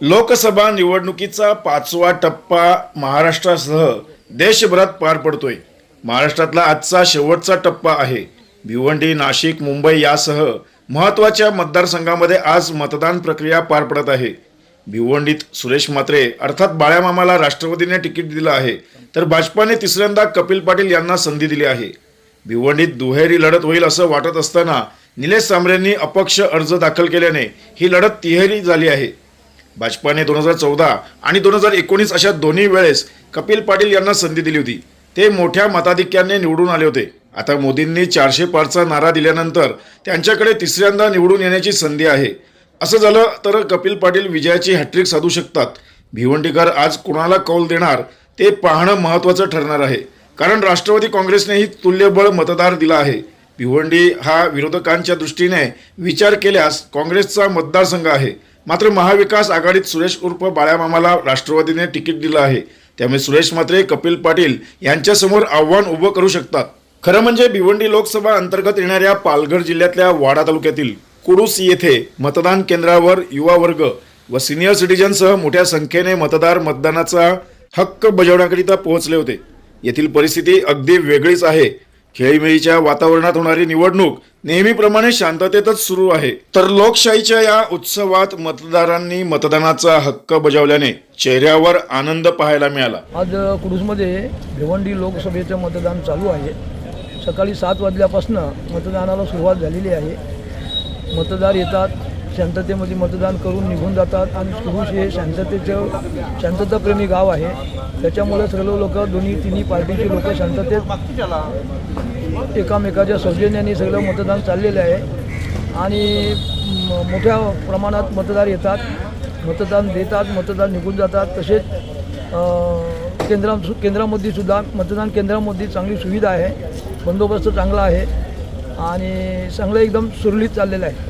लोकसभा निवडणुकीचा पाचवा टप्पा महाराष्ट्रासह देशभरात पार पडतोय. महाराष्ट्रातला आजचा शेवटचा टप्पा आहे. भिवंडी नाशिक मुंबई यासह महत्त्वाच्या मतदारसंघामध्ये आज मतदान प्रक्रिया पार पडत आहे. भिवंडीत सुरेश म्हात्रे अर्थात बाळ्यामामाला राष्ट्रवादीने तिकीट दिलं आहे तर भाजपाने तिसऱ्यांदा कपिल पाटील यांना संधी दिली आहे. भिवंडीत दुहेरी लढत होईल असं वाटत असताना निलेश सांबरेंनी अपक्ष अर्ज दाखल केल्याने ही लढत तिहेरी झाली आहे. भाजपाने दोन हजार चौदा आणि दोन हजार एकोणीस अशा दोन्ही वेळेस कपिल पाटील यांना संधी दिली होती. ते मोठ्या मताधिक्याने निवडून आले होते. आता मोदींनी चारशे पारचा नारा दिल्यानंतर त्यांच्याकडे तिसऱ्यांदा निवडून येण्याची संधी आहे. असं झालं तर कपिल पाटील विजयाची हॅट्रिक साधू शकतात. भिवंडीकर आज कुणाला कौल देणार ते पाहणं महत्त्वाचं ठरणार आहे. कारण राष्ट्रवादी काँग्रेसनेही तुल्यबळ मतदार दिला आहे. भिवंडी हा विरोधकांच्या दृष्टीने विचार केल्यास काँग्रेसचा मतदारसंघ आहे. मात्र महाविकास आघाडीत सुरेश उर्फ बाळ्यामामाला राष्ट्रवादीने तिकीट दिलं आहे. त्यामुळे सुरेश मात्रे कपिल पाटील यांच्यासमोर आव्हान उभं करू शकतात. खरं म्हणजे भिवंडी लोकसभा अंतर्गत येणाऱ्या पालघर जिल्ह्यातल्या वाडा तालुक्यातील कुडूस येथे मतदान केंद्रावर युवा वर्ग व सिनियर सिटीजनसह मोठ्या संख्येने मतदार मतदानाचा हक्क बजावण्याकरिता पोहोचले होते. येथील परिस्थिती अगदी वेगळीच आहे. खेळीमेळीच्या वातावरणात होणारी निवडणूक नेहमीप्रमाणे शांततेतच सुरू आहे. तर लोकशाहीच्या या उत्सवात मतदारांनी मतदानाचा हक्क बजावल्याने चेहऱ्यावर आनंद पाहायला मिळाला. आज कुडूसमध्ये भिवंडी लोकसभेचं मतदान चालू आहे. सकाळी सात वाजल्यापासून मतदानाला सुरुवात झालेली आहे. मतदार येतात शांततेमध्ये मतदान करून निघून जातात. आणि कुडूस हे शांततेचं शांतताप्रेमी गाव आहे. त्याच्यामुळे सर्व लोक दोन्ही तिन्ही पार्टीचे लोक शांततेत एकामेकाच्या सौजन्याने सगळं मतदान चाललेलं आहे. आणि म- मोठ्या प्रमाणात मतदार येतात. मतदान देतात मतदान निघून जातात. तसेच केंद्रा केंद्रामध्ये सुद्धा मतदान केंद्रामध्ये चांगली सुविधा आहे. बंदोबस्त चांगला आहे. आणि चांगलं एकदम सुरळीत चाललेलं आहे.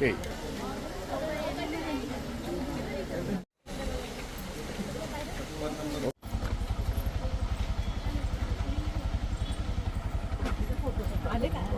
हे ओके કેમ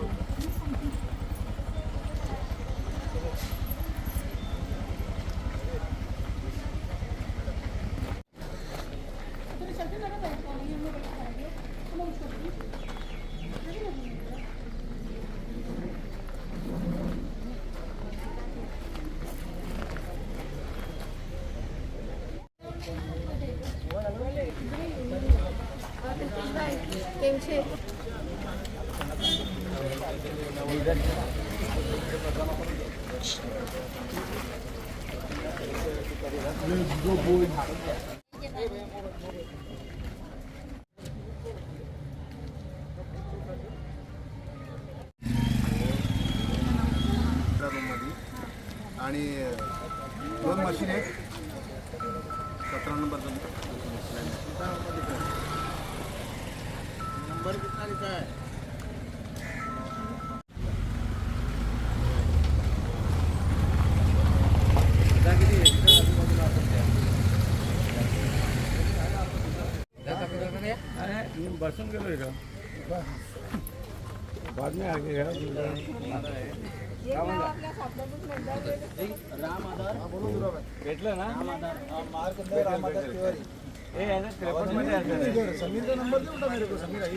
છે रूममध्ये आणि दोन मशीन आहेत नंबर कितना लिखा है? तो बरसों के लिए बाद में आगे गया राम आधार। हाँ, भेटलं ना? राम आधार। हाँ, मार्ग राम आधार समीरचा नंबर देऊ ना मेरे को समीर आई